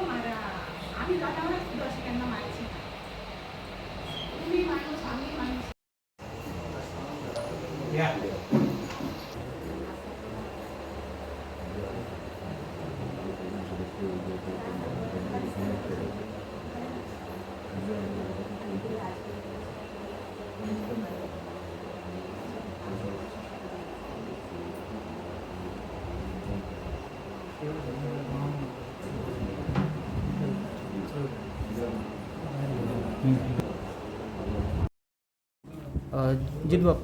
नको मारा आम्ही जातावरच सुद्धा अशी त्यांना मारायची तुम्ही माणूस आम्ही माणूस जितबाब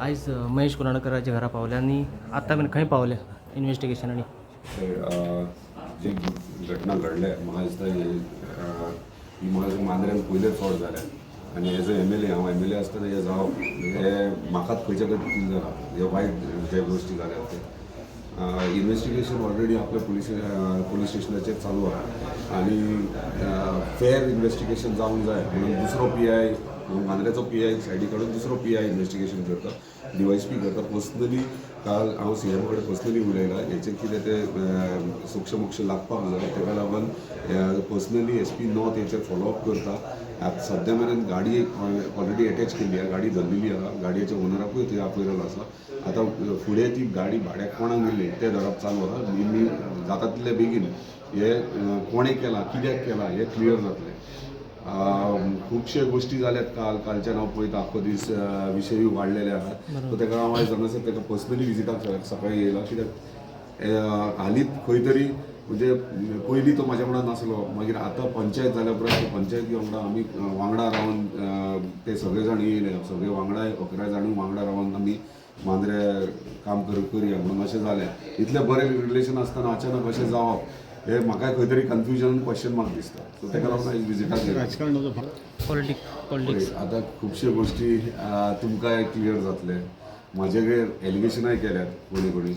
आयज महेश कुराणकराच्या घरा पावल्या आनी आतां मेरेन खंय पावले इन्व्हेस्टिगेशन आनी जी घटना घडल्या म्हाका दिसता ही अ, फोड म्हाका मांद्र्यान जाल्या आनी as a M L A हांव एम एल ए आसतना हे जावप हे म्हाकाच खंयच्या खंय फील हे वायट जे गोश्टी जाल्या ते इन्व्हेस्टिगेशन ऑलरेडी आपल्या पुलीस पोलीस स्टेशनाचेर चालू आहे. आनी फेअर इन्व्हेस्टिगेशन जावंक जाय. म्हणून दुसरो पी आय मांद्र्याचो पी आय सायडी काडून दुसरो पी आय इन्व्हेस्टिगेशन करता डिवायस पी करता पर्सनली काल हांव सी एम कडेन पर्सनली उलयला हेचेर कितें ते सूक्ष मोक्ष लागपाक जाय तेका लागून पर्सनली एस पी नॉर्थ हेचेर फॉलोअप करता आतां सद्या मेरेन गाडी ऑलरेडी अटॅच केल्ली आहा. गाडी धरलेली आहा. गाडयेच्या ओनराकूय थंय आपयलेलो आसा आतां फुडें ती गाडी भाड्याक कोणाक दिली तें धरप चालू आहा. मी जाता तितले बेगीन हे कोणें केलां कित्याक केलां हें क्लियर जातलें खुबशे गोश्टी जाल्यात काल. कालच्यान हांव पळयता आख्खो दीस अं, विशयूय वाडलेले आहात. सो तेका हांव आयज हांगासर तेका पर्सनली विजिटाक सकाळीं येयला कित्याक हालींच खंय तरी म्हणजे पयलीं तो म्हाज्या वांगडा नासलो मागीर आतां पंचायत जाल्या उपरांत पंचायती वांगडा आमी वांगडा रावन ते सगळे जाण येयले सगळे वांगडा अकरा जाण वांगडा रावन आमी मांद्रे काम कर करया म्हणून अशें जालें इतलें बरें रिलेशन आसतना अचानक अशें जावप हे म्हाका खंय तरी कन्फ्युजन क्वेश्चन मार्क दिसता. सो तेका लागून आयज विजिटाक पॉलिटिक्स आतां खुबशे गोश्टी अं, तुमकांय क्लियर जातले. म्हाजेकडेन एलिगेशनाय केल्यात कोणी कोणी.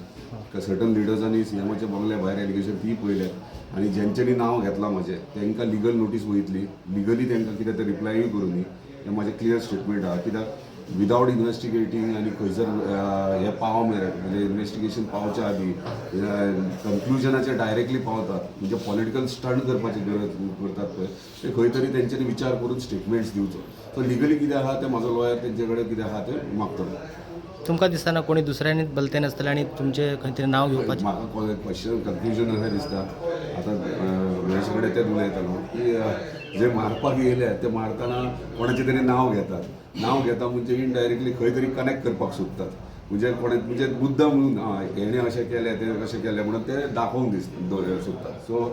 सर्टन लिडर्सांनी सी एमाच्या बंगल्या भायर एलिगेशन ती पळयल्यात आनी जेंच्यांनी नांव घेतलां म्हाजें तांकां लिगल नोटीस वयतली लिगली तांकां कितें ते रिप्लायूय करूनी हें म्हाजें क्लियर स्टेटमेंट आहा कित्याक? विदावट इन्व्हेस्टिगेटींग आनी खंयसर हें पाव मेरेन म्हणजे इन्व्हेस्टिगेशन पावच्या आदी कन्क्लुजनाचेर डायरेक्टली पावतात म्हणजे पॉलिटिकल स्टंट करपाची गरज करतात पळय ते खंय तरी तेंच्यांनी विचार करून स्टेटमेंट्स दिवचो सो लिगली कितें आहा तें म्हाजो लॉयर तेंचे कडेन कितें आहा तें मागतलो तुमकां दिसतना कोणी दुसऱ्यांनी बलतेन आसतलें आनी तुमचें खंय तरी नांव घेवपाचें? म्हाका क्वेश्चन कन्फ्युजन अशें दिसता आतां महेश ते तेच येतालो की जे मारपाक येयले ते मारतना कोणाचें तरी नांव घेतात. नांव घेता म्हणजे इनडायरेक्टली खंय तरी कनेक्ट करपाक सोदतात म्हणजे कोणे म्हणजे मुद्दम म्हणून हेणे अशें केलें तें अशें केलें म्हणून ते दाखोवंक दिस सोदतात सो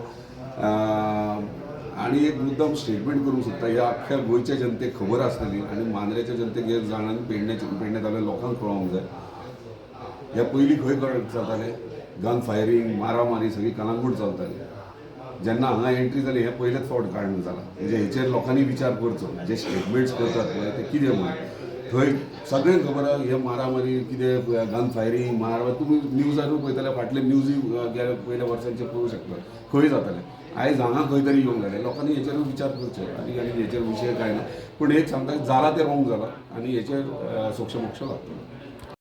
आनी एक मुद्दम स्टेटमेंट करूंक सोदता ह्या अख्ख्या गोंयच्या जनतेक खबर आसतली आनी मांद्रेच्या जनतेक हे जाण आनी पेडणे पेडण्यात लोकांक कळोवंक जाय. हे पयलीं खंय कळ चलताले गन फायरींग मारामारी सगळी कलांगूट चलताली. जेन्ना हांगा एंट्री जाली हें पयलेच फावट काडून जाला म्हणजे हेचेर लोकांनी विचार करचो. जे स्टेटमेंट्स करतात पळय ते कितें म्हणून. थंय सगळें खबर आहा हे मारामारी कितें गन फायरींग मार तुमी न्यूजारूय पळयतले फाटले न्यूजूय गेल्या पयल्या वर्सांचे पळोवंक शकता. खंय जातालें? आयज हांगा खंय तरी येवंक जालें लोकांनी हेचेर विचार करचो. आनी आनी हेचेर विशय कांय ना. पूण एक सांगता जाला तें रोंग जाला आनी हेचेर सोक्ष मोक्ष लागतलो